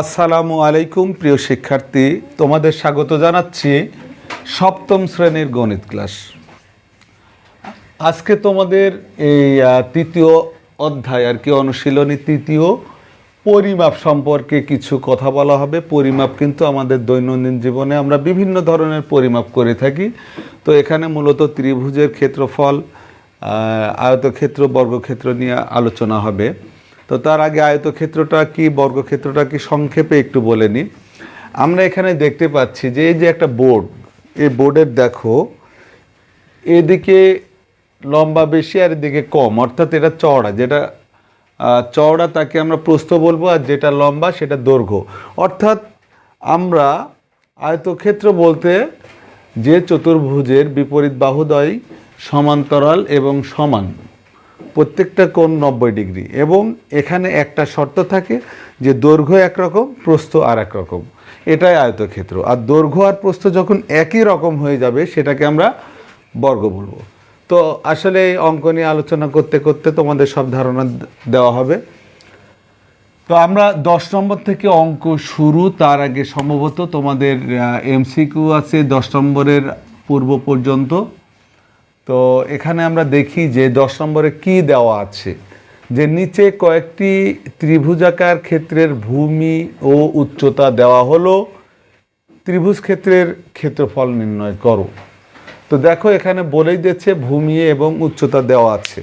আসসালামু আলাইকুম, প্রিয় শিক্ষার্থী। তোমাদের স্বাগত জানাচ্ছি সপ্তম শ্রেণির গণিত ক্লাস। আজকে তোমাদের এই তৃতীয় অধ্যায় আর কি, অনুশীলনী তৃতীয় পরিমাপ সম্পর্কে কিছু কথা বলা হবে। পরিমাপ কিন্তু আমাদের দৈনন্দিন জীবনে আমরা বিভিন্ন ধরনের পরিমাপ করে থাকি। তো এখানে মূলত ত্রিভুজের ক্ষেত্রফল আয়তক্ষেত্র, বর্গক্ষেত্র নিয়ে আলোচনা হবে। তো তার আগে আয়তক্ষেত্রটা কি, বর্গক্ষেত্রটা কি, সংক্ষেপে একটু বলে নিই। আমরা এখানে দেখতে পাচ্ছি যে এই যে একটা বোর্ড, এই বোর্ডের দেখো, এদিকে লম্বা বেশি আর এদিকে কম, অর্থাৎ এটা চওড়া, যেটা চওড়া তাকে আমরা প্রস্থ বলব আর যেটা লম্বা সেটা দৈর্ঘ্য। অর্থাৎ আমরা আয়তক্ষেত্র বলতে যে চতুর্ভুজের বিপরীত বাহুদয়, সমান্তরাল এবং সমান প্রত্যেকটা কোণ নব্বই ডিগ্রি এবং এখানে একটা শর্ত থাকে যে দৈর্ঘ্য একরকম প্রস্থ আর এক রকম। এটাই আয়তক্ষেত্র। আর দৈর্ঘ্য আর প্রস্থ যখন একই রকম হয়ে যাবে, সেটাকে আমরা বর্গ বলব। তো আসলে এই অঙ্ক নিয়ে আলোচনা করতে করতে তোমাদের সব ধারণা দেওয়া হবে। তো আমরা দশ নম্বর থেকে অঙ্ক শুরু, তার আগে সম্ভবত তোমাদের এমসিকিউ আছে দশ নম্বরের পূর্ব পর্যন্ত। তো এখানে আমরা দেখি যে দশ নম্বরে কি দেওয়া আছে? যে নিচে কয়েকটি ত্রিভুজাকার ক্ষেত্রের ভূমি ও উচ্চতা দেওয়া হলো। ত্রিভুজ ক্ষেত্রের ক্ষেত্রফল নির্ণয় করো। তো দেখো এখানে বলেই দিচ্ছে ভূমি এবং উচ্চতা দেওয়া আছে।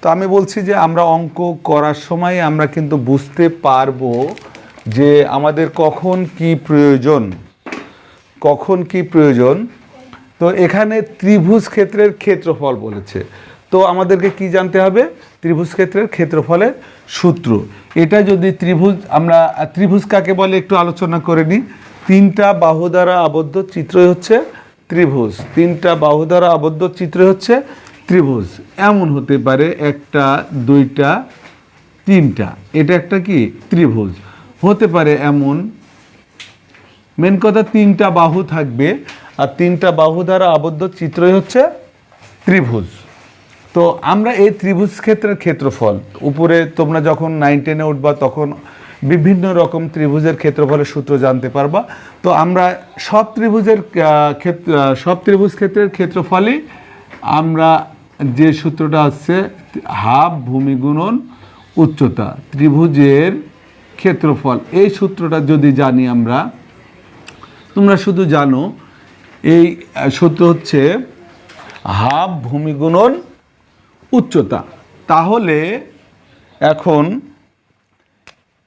তো আমি বলছি যে আমরা অঙ্ক করার সময় আমরা কিন্তু বুঝতে পারব যে আমাদের কখন কি প্রয়োজন? কখন কি প্রয়োজন? তো এখানে ত্রিভুজ ক্ষেত্রের ক্ষেত্রফল বলেছে। তো আমাদেরকে কি জানতে হবে? ত্রিভুজ ক্ষেত্রের ক্ষেত্রফলের সূত্র। এটা যদি ত্রিভুজ, আমরা, ত্রিভুজ কাকে বলে একটু আলোচনা করে নিই। তিনটা বাহু দ্বারা আবদ্ধ চিত্রই হচ্ছে ত্রিভুজ। তিনটা বাহু দ্বারা আবদ্ধ চিত্র হচ্ছে ত্রিভুজ। এমন হতে পারে একটা, দুইটা, তিনটা। এটা একটা কি? ত্রিভুজ। হতে পারে এমন। মেন কথা তিনটা বাহু থাকবে। আর তিনটা বাহু দ্বারা আবদ্ধ চিত্রই হচ্ছে ত্রিভুজ। তো আমরা এই ত্রিভুজ ক্ষেত্রের ক্ষেত্রফল, উপরে তোমরা যখন নাইন টেনে উঠবা তখন বিভিন্ন রকম ত্রিভুজের ক্ষেত্রফলের সূত্র জানতে পারবা। তো আমরা সব ত্রিভুজের ক্ষেত্র সব ত্রিভুজ ক্ষেত্রের ক্ষেত্রফলই আমরা যে সূত্রটা আছে, হাফ ভূমি গুণন উচ্চতা, ত্রিভুজের ক্ষেত্রফল। এই সূত্রটা যদি জানি আমরা, তোমরা শুধু জানো এই সূত্র হচ্ছে হাফ ভূমি গুণন উচ্চতা। তাহলে এখন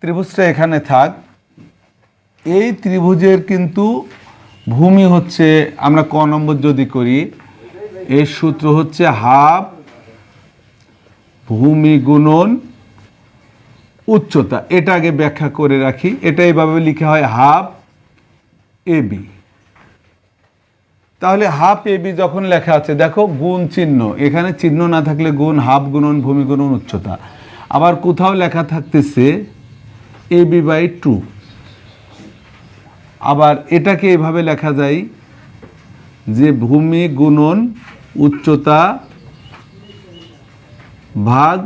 ত্রিভুজটা এখানে থাক। এই ত্রিভুজের কিন্তু ভূমি হচ্ছে, আমরা ক নম্বর যদি করি, এর সূত্র হচ্ছে হাফ ভূমি গুণন উচ্চতা। এটা আগে ব্যাখ্যা করে রাখি। এটা এইভাবে লিখা হয় হাফ এবি তাহলে হাফ এবি যখন লেখা আছে, দেখো গুণ চিহ্ন, এখানে চিহ্ন না থাকলে গুণ হাফ গুণন, ভূমি গুণন, উচ্চতা। আবার কোথাও লেখা থাকতেছে এবি বাই টু আবার এটাকে এভাবে লেখা যায় যে ভূমি গুণন, উচ্চতা ভাগ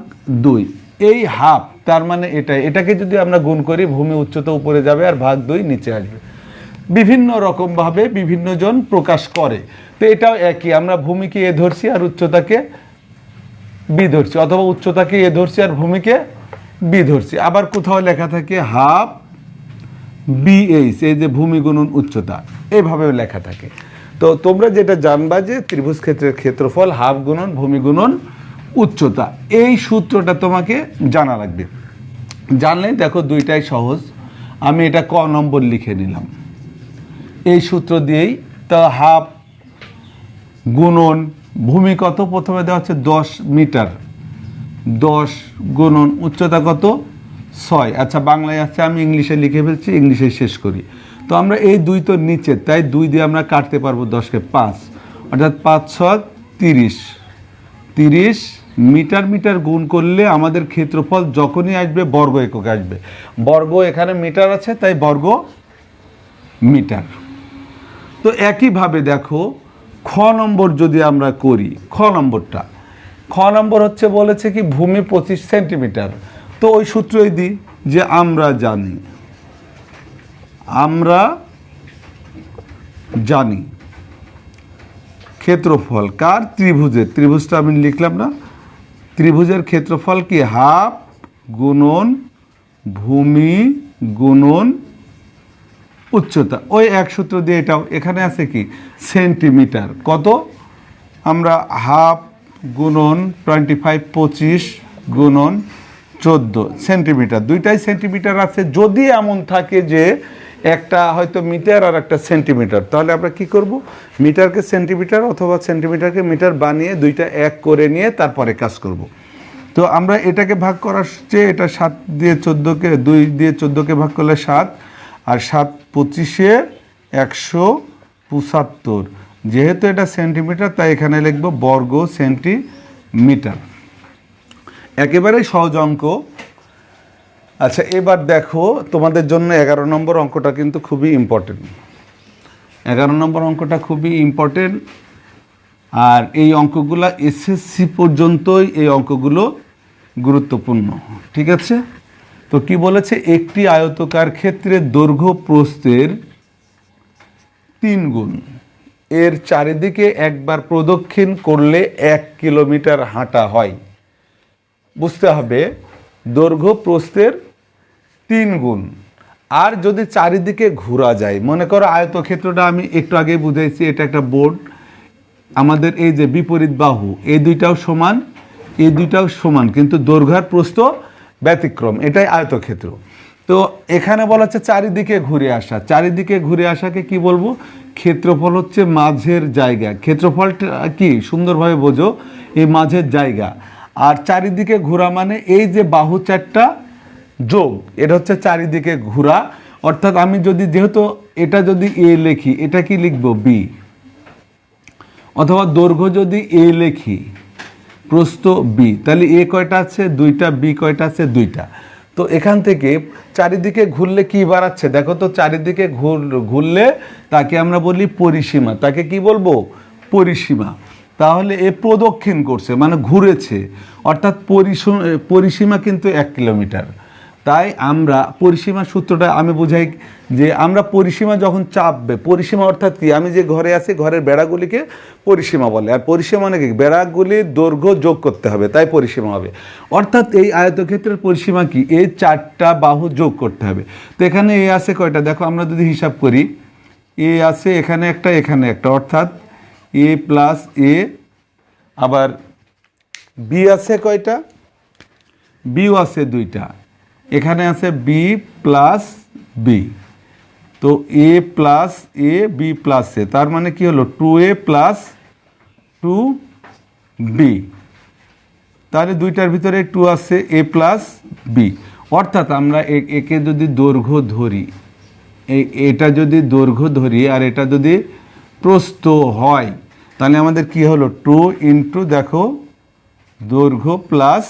দুই। এই হাফ তার মানে এটাই। এটাকে যদি আমরা গুণ করি, ভূমি, উচ্চতা উপরে যাবে আর ভাগ দুই নিচে আসবে। বিভিন্ন রকমভাবে বিভিন্ন জন প্রকাশ করে। তো এটাও একই, আমরা ভূমিকে এ ধরছি আর উচ্চতাকে বি ধরছি, অথবা উচ্চতাকে এ ধরছি আর ভূমিকে বি ধরছি। আবার কোথাও লেখা থাকে হাফ বিএইচ এই যে ভূমি উচ্চতা এইভাবেও লেখা থাকে। তো তোমরা যেটা জানবা যে ত্রিভুজ ক্ষেত্রের ক্ষেত্রফল হাফ গুণন, ভূমি গুণন উচ্চতা, এই সূত্রটা তোমাকে জানা লাগবে। জানলে দেখো দুইটাই সহজ। আমি এটা ক নম্বর লিখে নিলাম। এই সূত্র দিয়েই তা হাফ গুণন ভূমি কত? প্রথমে দেওয়া হচ্ছে দশ মিটার। দশ গুণন উচ্চতা কত? ছয়। আচ্ছা বাংলায় আছে, আমি ইংলিশে লিখে ফেলছি, ইংলিশে শেষ করি। তো আমরা এই দুই তো নিচে, তাই দুই দিয়ে আমরা কাটতে পারব দশকে পাঁচ। অর্থাৎ পাঁচ, ছয়, তিরিশ। তিরিশ মিটার মিটার গুণ করলে আমাদের ক্ষেত্রফল যখনই আসবে, বর্গ একক আসবে। বর্গ এখানে মিটার আছে, তাই বর্গ মিটার। তো একইভাবে দেখো, খ নম্বর যদি আমরা করি, খ নম্বরটা। খ নম্বর হচ্ছে বলেছে কি, ভূমি পঁচিশ সেন্টিমিটার। তো ওই সূত্রই দিই যে আমরা জানি। আমরা জানি। ক্ষেত্রফল কার? ত্রিভুজের। ত্রিভুজটা আমি লিখলাম না। ত্রিভুজের ক্ষেত্রফল কি? হাফ গুণন ভূমি গুণন উচ্চতা। ওই এক সূত্র দিয়ে এটাও। এখানে আছে কি? সেন্টিমিটার। কত? আমরা হাফ গুণন টোয়েন্টি ফাইভ পঁচিশ গুণন চোদ্দ সেন্টিমিটার। দুইটাই সেন্টিমিটার আছে। যদি এমন থাকে যে একটা হয়তো মিটার আর একটা সেন্টিমিটার, তাহলে আমরা কি করব? মিটারকে সেন্টিমিটার অথবা সেন্টিমিটারকে মিটার বানিয়ে দুইটা এক করে নিয়ে তারপরে কাজ করব। তো আমরা এটাকে ভাগ করার চেয়ে এটা সাত দিয়ে চোদ্দোকে, দুই দিয়ে চোদ্দোকে ভাগ করলে সাত আর সাত পঁচিশে একশো পঁচাত্তর। যেহেতু এটা সেন্টিমিটার তাই এখানে লিখব বর্গ সেন্টিমিটার একেবারেই সহজ অঙ্ক। আচ্ছা এবার দেখো তোমাদের জন্য এগারো নম্বর অঙ্কটা কিন্তু খুবই ইম্পর্টেন্ট এগারো নম্বর অঙ্কটা খুবই ইম্পর্টেন্ট আর এই অঙ্কগুলো এসএসসি পর্যন্তই এই অঙ্কগুলো গুরুত্বপূর্ণ। ঠিক আছে? তো কি বলেছে? একটি আয়তকার ক্ষেত্রে দৈর্ঘ্য প্রস্থের তিন গুণ। এর চারিদিকে একবার প্রদক্ষিণ করলে এক কিলোমিটার হাঁটা হয়। বুঝতে হবে, দৈর্ঘ্য প্রস্থের তিন গুণ। আর যদি চারিদিকে ঘোরা যায়, মনে করো আয়তক্ষেত্রটা আমি একটু আগে বুঝাইছি, এটা একটা বোর্ড। আমাদের এই যে বিপরীত বাহু এই দুইটাও সমান এই দুইটাও সমান, কিন্তু দৈর্ঘ্যের প্রস্থ ব্যতিক্রম, এটাই আয়তক্ষেত্র। তো এখানে বলা হচ্ছে চারিদিকে ঘুরে আসা। চারিদিকে ঘুরে আসাকে কি বলব? ক্ষেত্রফল হচ্ছে মাঝের জায়গা। ক্ষেত্রফলটা কি? সুন্দরভাবে বোঝো। এই মাঝের জায়গা। আর চারিদিকে ঘোরা মানে এই যে বাহু চারটা যোগ, এটা হচ্ছে চারিদিকে ঘোরা। অর্থাৎ আমি যদি, যেহেতু এটা যদি এ লেখি, এটা কি লিখব? বি। অথবা দৈর্ঘ্য যদি এ লিখি প্রস্থ বি তাহলে এ কয়টা আছে? দুইটা বি কয়টা আছে? দুইটা। তো এখান থেকে চারিদিকে ঘুরলে কি বাড়াচ্ছে? দেখো তো, চারিদিকে ঘুর, ঘুরলে তাকে আমরা বলি পরিসীমা। তাকে কি বলব? পরিসীমা। তাহলে এ প্রদক্ষিণ করছে মানে ঘুরেছে। অর্থাৎ পরিসীমা কিন্তু এক কিলোমিটার। তাই আমরা পরিসীমা সূত্রটা আমি বুঝাই যে আমরা পরিসীমা যখন চাপবে, পরিসীমা অর্থাৎ কি? আমি যে ঘরে আছি, ঘরের বেড়াগুলিকে পরিসীমা বলে। আর পরিসীমা মানে কি? বেড়াগুলির দৈর্ঘ্য যোগ করতে হবে, তাই পরিসীমা হবে। অর্থাৎ এই আয়তক্ষেত্রের পরিসীমা কি? এই চারটা বাহু যোগ করতে হবে। তো এখানে এ আছে কয়টা? দেখো, আমরা যদি হিসাব করি, এ আছে এখানে একটা এখানে একটা। অর্থাৎ এ প্লাস এ, আবার বি আছে কয়টা? বিও আছে দুইটা। এখানে আছে বি প্লাস বি তো A plus A B plus A তার মানে কি হলো? Two A plus two B তাহলে দুইটার ভিতরে টু আছে এ প্লাস বি অর্থাৎ আমরা একে যদি দৈর্ঘ্য ধরি এটা যদি দৈর্ঘ্য ধরি আর এটা যদি প্রস্থ হয়, তাহলে আমাদের কি হলো? টু ইন্টু দেখো, দৈর্ঘ্য প্লাস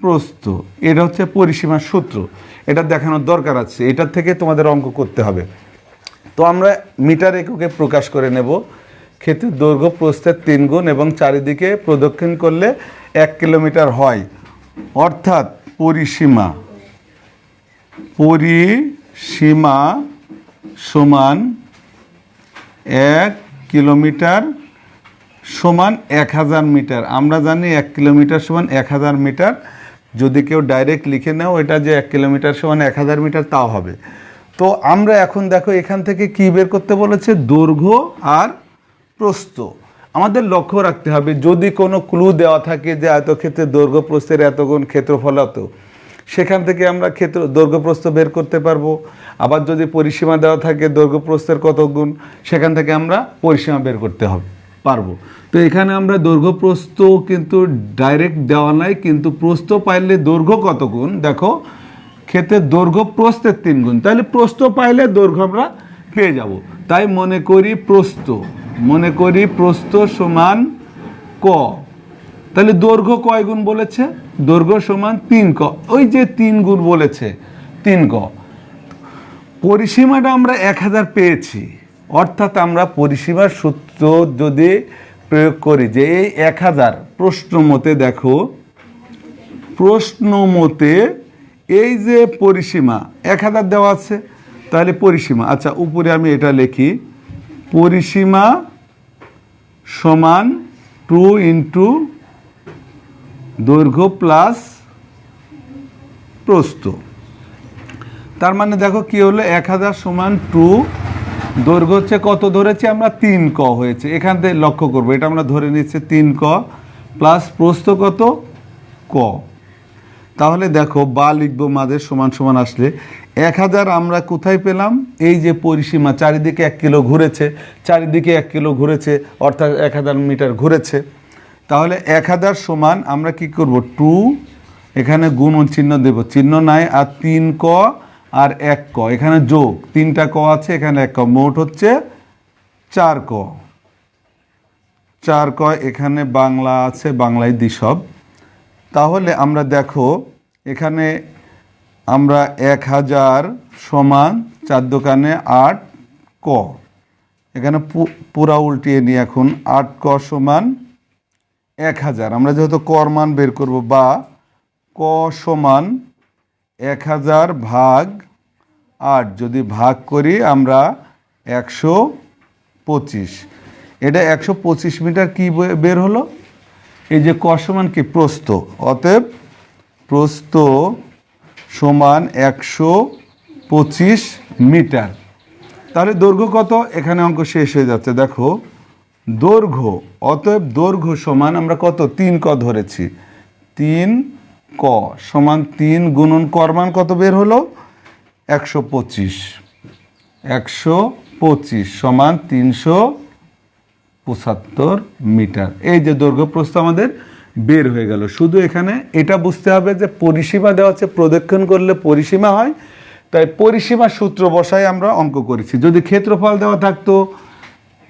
প্রস্থ। এটা হচ্ছে পরিসীমার সূত্র। এটা দেখানোর দরকার আছে। এটার থেকে তোমাদের অঙ্ক করতে হবে। তো আমরা মিটার এককে প্রকাশ করে নেব। ক্ষেত্রে দৈর্ঘ্য প্রস্থের তিন গুণ এবং চারিদিকে প্রদক্ষিণ করলে এক কিলোমিটার হয়। অর্থাৎ পরিসীমা। পরিসীমা সমান এক কিলোমিটার সমান এক হাজার মিটার। আমরা জানি এক কিলোমিটার সমান এক হাজার মিটার। যদি কেউ ডাইরেক্ট লিখে নাও, এটা যে এক কিলোমিটার সমান এক হাজার মিটার তাও হবে। তো আমরা এখন দেখো এখান থেকে কি বের করতে বলেছে? দৈর্ঘ্য আর প্রস্থ। আমাদের লক্ষ্য রাখতে হবে, যদি কোনো ক্লু দেওয়া থাকে যে আয়তক্ষেত্রে দৈর্ঘ্য প্রস্থের এত গুণ ক্ষেত্রফল এত সেখান থেকে আমরা ক্ষেত্র, দৈর্ঘ্য প্রস্থ বের করতে পারব। আবার যদি পরিসীমা দেওয়া থাকে দৈর্ঘ্য প্রস্থের কত গুণ সেখান থেকে আমরা পরিসীমা বের করতে হবে। পারব। তো এখানে আমরা দৈর্ঘ্য প্রস্থ কিন্তু ডাইরেক্ট দেওয়া নাই, কিন্তু প্রস্থ পাইলে দৈর্ঘ্য কত গুণ? দেখো ক্ষেত্রে দৈর্ঘ্য প্রস্থের তিন গুণ। তাহলে প্রস্থ পাইলে দৈর্ঘ্য আমরা পেয়ে যাব। তাই মনে করি প্রস্থ, মনে করি প্রস্থ সমান ক। তাহলে দৈর্ঘ্য কয় গুণ বলেছে? দৈর্ঘ্য সমান তিন ক। ওই যে তিন গুণ বলেছে, তিন ক। পরিসীমাটা আমরা এক হাজার পেয়েছি। অর্থাৎ আমরা পরিসীমার সূত্র যদি প্রয়োগ করি যে এই এক হাজার প্রশ্ন মতে দেখো, প্রশ্ন মতে এই যে পরিসীমা, এক হাজার দেওয়া আছে, তাহলে পরিসীমা আচ্ছা উপরে আমি এটা লিখি, পরিসীমা সমান টু ইন্টু দৈর্ঘ্য প্লাস প্রস্থ। তার মানে দেখো কি হলো, এক হাজার সমান টু দৈর্ঘ্য হচ্ছে কত ধরেছি আমরা তিন ক হয়েছে। এখান থেকে লক্ষ্য করব। এটা আমরা ধরে নিচ্ছি তিন ক প্লাস প্রস্থ কত? ক। তাহলে দেখো, বা লিখব মাদের সমান সমান আসলে। এক হাজার আমরা কোথায় পেলাম? এই যে পরিসীমা, চারিদিকে এক কিলো ঘুরেছে, চারিদিকে এক কিলো ঘুরেছে, অর্থাৎ এক হাজার মিটার ঘুরেছে। তাহলে এক হাজার সমান আমরা কি করব? টু, এখানে গুণন চিহ্ন দেব। চিহ্ন নাই, আর তিন ক আর এক ক, এখানে যোগ, তিনটা ক আছে, এখানে এক ক, মোট হচ্ছে চার ক। চার ক এখানে বাংলা আছে, বাংলায় দিসব তাহলে আমরা দেখো, এখানে আমরা এক হাজার সমান চার দোকানে আট ক। এখানে পুরা উল্টিয়ে নিই এখন, আট ক সমান এক হাজার। আমরা যেহেতু কর মান বের করব বা ক সমান এক হাজার ভাগ আট যদি ভাগ করি আমরা একশো পঁচিশ। এটা একশো পঁচিশ মিটার কি বের হলো? এই যে ক সমান কি? প্রস্থ। অতএব প্রস্থ সমান একশো পঁচিশ মিটার। তাহলে দৈর্ঘ্য কত? এখানে অঙ্ক শেষ হয়ে যাচ্ছে। দেখো, দৈর্ঘ্য। অতএব দৈর্ঘ্য সমান আমরা কত? তিন ক ধরেছি। তিন ক সমান তিন গুণন করমান কত বের হলো? একশো পঁচিশ। একশো পঁচিশ সমান তিনশো পঁচাত্তর মিটার। এই যে দৈর্ঘ্য প্রস্থ আমাদের বের হয়ে গেল। শুধু এখানে এটা বুঝতে হবে যে পরিসীমা দেওয়া হচ্ছে প্রদক্ষিণ করলে পরিসীমা হয়। তাই পরিসীমা সূত্র বসায় আমরা অঙ্ক করেছি। যদি ক্ষেত্রফল দেওয়া থাকতো,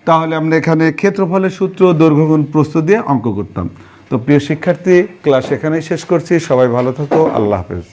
তাহলে আমরা এখানে ক্ষেত্রফলের সূত্র, দৈর্ঘ্যগুণ প্রস্থ দিয়ে অঙ্ক করতাম। তো প্রিয় শিক্ষার্থী ক্লাস এখানেই শেষ করছি। সবাই ভালো থাকো। আল্লাহ হাফেজ।